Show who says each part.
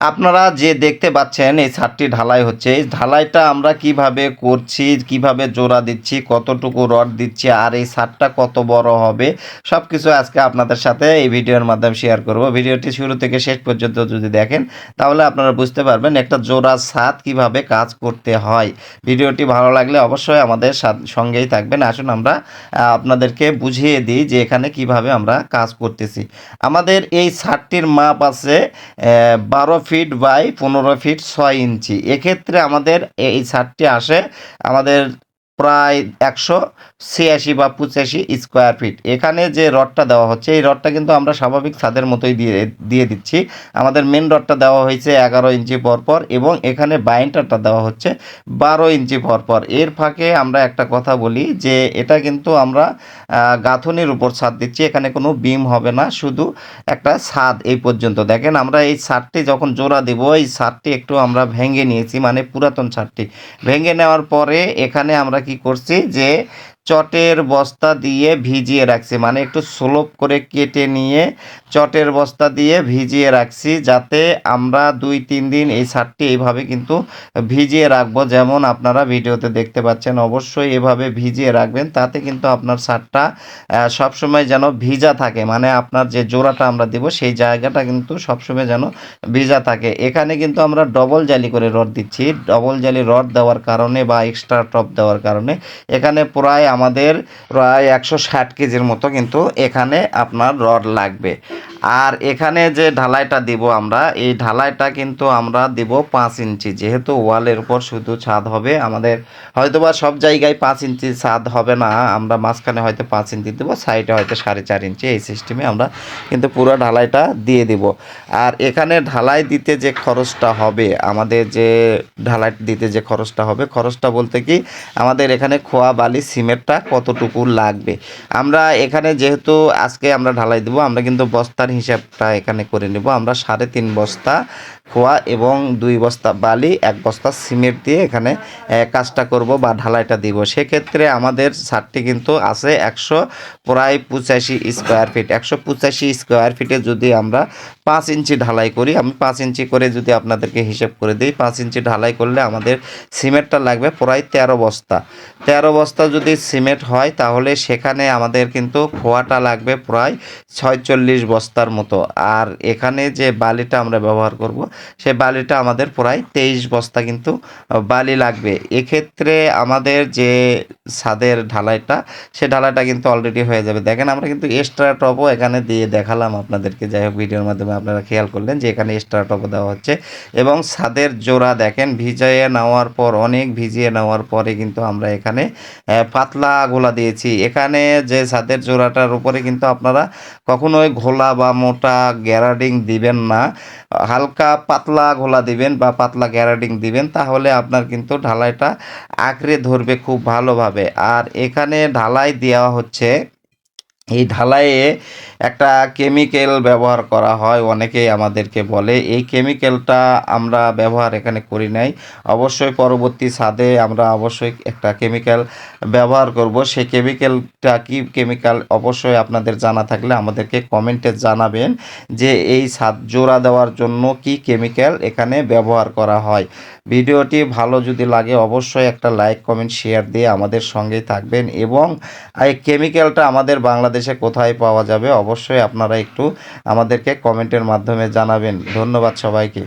Speaker 1: আপনারা যে দেখতে পাচ্ছেন, এই ছাদটি ঢালাই হচ্ছে। এই ঢালাইটা আমরা কীভাবে করছি, কীভাবে জোড়া দিচ্ছি, কতটুকু রড দিচ্ছি, আর এই ছাদটা কত বড় হবে সব কিছু আজকে আপনাদের সাথে এই ভিডিওর মাধ্যমে শেয়ার করব। ভিডিওটি শুরু থেকে শেষ পর্যন্ত যদি দেখেন, তাহলে আপনারা বুঝতে পারবেন একটা জোড়া ছাদ কীভাবে কাজ করতে হয়। ভিডিওটি ভালো লাগলে অবশ্যই আমাদের সঙ্গেই থাকবেন। আসুন আমরা আপনাদেরকে বুঝিয়ে দিই যে এখানে কীভাবে আমরা কাজ করতেছি। আমাদের এই ছাদটির মাপ আছে বারো ফিট বাই পনেরো ফিট ছয় ইঞ্চি। এক্ষেত্রে আমাদের এই ছাদটি আসে আমাদের প্রায় একশো ছিয়াশি বা পঁচাশি স্কোয়ার ফিট এখানে যে রডটা দেওয়া হচ্ছে, এই রডটা কিন্তু আমরা স্বাভাবিক ছাদের মতোই দিয়ে দিয়ে দিচ্ছি। আমাদের মেন রডটা দেওয়া হয়েছে এগারো ইঞ্চি পরপর এবং এখানে বাইন্ডারটা দেওয়া হচ্ছে বারো ইঞ্চি পরপর। এর ফাঁকে আমরা একটা কথা বলি যে, এটা কিন্তু আমরা গাঁথনির উপর ছাদ দিচ্ছি, এখানে কোনো বিম হবে না, শুধু একটা ছাদ এই পর্যন্ত। দেখেন, আমরা এই ছাদটি যখন জোড়া দিব, এই ছাদটি একটু আমরা ভেঙে নিয়েছি মানে পুরাতন ছাদটি। ভেঙে নেওয়ার পরে এখানে আমরা কি করছি যে চটের বস্তা দিয়ে ভিজিয়ে রাখছি। মানে একটু স্লোপ করে কেটে নিয়ে চটের বস্তা দিয়ে ভিজিয়ে রাখছি যাতে আমরা দুই তিন দিন এই ছাদটি এইভাবে কিন্তু ভিজিয়ে রাখব যেমন আপনারা ভিডিওতে দেখতে পাচ্ছেন। অবশ্যই এভাবে ভিজিয়ে রাখবেন তাতে কিন্তু আপনার আহ, সবসময় যেন ভিজা থাকে। মানে আপনার যে জোড়াটা আমরা দেব সেই জায়গাটা কিন্তু সবসময় যেন ভিজা থাকে। এখানে কিন্তু আমরা ডবল জালি করে রড দিচ্ছি। ডবল জালি রড দেওয়ার কারণে বা এক্সট্রা টপ দেওয়ার কারণে এখানে প্রায় আমাদের একশো ষাট কেজির মতো কিন্তু এখানে আপনার রড লাগবে। আর এখানে যে ঢালাইটা দিব আমরা, এই ঢালাইটা কিন্তু আমরা দিব পাঁচ ইঞ্চি। যেহেতু ওয়ালের উপর শুধু ছাদ হবে, আমাদের হয়তোবা সব জায়গায় পাঁচ ইঞ্চি ছাদ হবে না, আমরা মাঝখানে হয়তো পাঁচ ইঞ্চি দেবো, সাইডে হয়তো সাড়ে চার ইঞ্চি, এই সিস্টেমে আমরা কিন্তু পুরো ঢালাইটা দিয়ে দিব। আর এখানে ঢালাই দিতে যে খরচটা হবে, আমাদের যে ঢালাই দিতে যে খরচটা হবে, খরচটা বলতে কি, আমাদের এখানে খোয়া বালি সিমেন্টটা কতটুকু লাগবে? আমরা এখানে যেহেতু আজকে আমরা ঢালাই দেবো, আমরা কিন্তু বস্তার হিসাবটা এখানে করে নেব। আমরা সাড়ে তিন বস্তা খোয়া এবং দুই বস্তা বালি, এক বস্তা সিমেন্ট দিয়ে এখানে কাজটা করব বা ঢালাইটা দিব। সেক্ষেত্রে আমাদের ছাদটি কিন্তু আছে একশো প্রায় পঁচাশি স্কোয়ার ফিট একশো পঁচাশি স্কোয়ার ফিটে যদি আমরা পাঁচ ইঞ্চি ঢালাই করি, আমি পাঁচ ইঞ্চি করে যদি আপনাদেরকে হিসেব করে দিই, পাঁচ ইঞ্চি ঢালাই করলে আমাদের সিমেন্টটা লাগবে প্রায় তেরো বস্তা। তেরো বস্তা যদি সিমেন্ট হয়, তাহলে সেখানে আমাদের কিন্তু খোয়াটা লাগবে প্রায় ছয়চল্লিশ বস্তার মতো। আর এখানে যে বালিটা আমরা ব্যবহার করব সে বালিটা আমাদের প্রায় তেইশ বস্তা কিন্তু বালি লাগবে। এক্ষেত্রে আমাদের যে ছাদের ঢালাইটা, সে ঢালাইটা কিন্তু অলরেডি হয়ে যাবে। দেখেন, আমরা কিন্তু এক্সট্রা টপও এখানে দিয়ে দেখালাম আপনাদেরকে। যাই হোক, ভিডিওর মাধ্যমে আপনারা খেয়াল করলেন যে এখানে এক্সট্রা টপও দেওয়া হচ্ছে। এবং ছাদের জোড়া দেখেন, ভিজিয়ে নেওয়ার পর, অনেক ভিজিয়ে নেওয়ার পরে কিন্তু আমরা এখানে পাতলা গোলা দিয়েছি। এখানে যে ছাদের জোড়াটার উপরে কিন্তু আপনারা কখনোই ঘোলা বা মোটা গ্যারাডিং দিবেন না। হালকা পাতলা ঘোলা দিবেন বা পাতলা গ্যারাডিং দিবেন, তাহলে আপনার কিন্তু ঢালাইটা আঁকড়ে ধরবে খুব ভালোভাবে। আর এখানে ঢালাই দেওয়া হচ্ছে এই ঢালাইয়ে একটা কেমিক্যাল ব্যবহার করা হয়, অনেকেই আমাদেরকে বলে। এই কেমিক্যালটা আমরা ব্যবহার এখানে করি নাই। অবশ্যই পরবর্তী ছাদে আমরা অবশ্যই একটা কেমিক্যাল ব্যবহার করব। সেই কেমিক্যালটা কি কেমিক্যাল অবশ্যই আপনাদের জানা থাকলে আমাদেরকে কমেন্টে জানাবেন যে এই ছাদ জোড়া দেওয়ার জন্য কি কেমিক্যাল এখানে ব্যবহার করা হয়। ভিডিওটি ভালো যদি লাগে অবশ্যই একটা লাইক, কমেন্ট, শেয়ার দিয়ে আমাদের সঙ্গেই থাকবেন এবং এই কেমিক্যালটা আমাদের বাংলাদেশে কোথায় পাওয়া যাবে অবশ্যই আপনারা একটু আমাদেরকে কমেন্টের মাধ্যমে জানাবেন। ধন্যবাদ সবাইকে।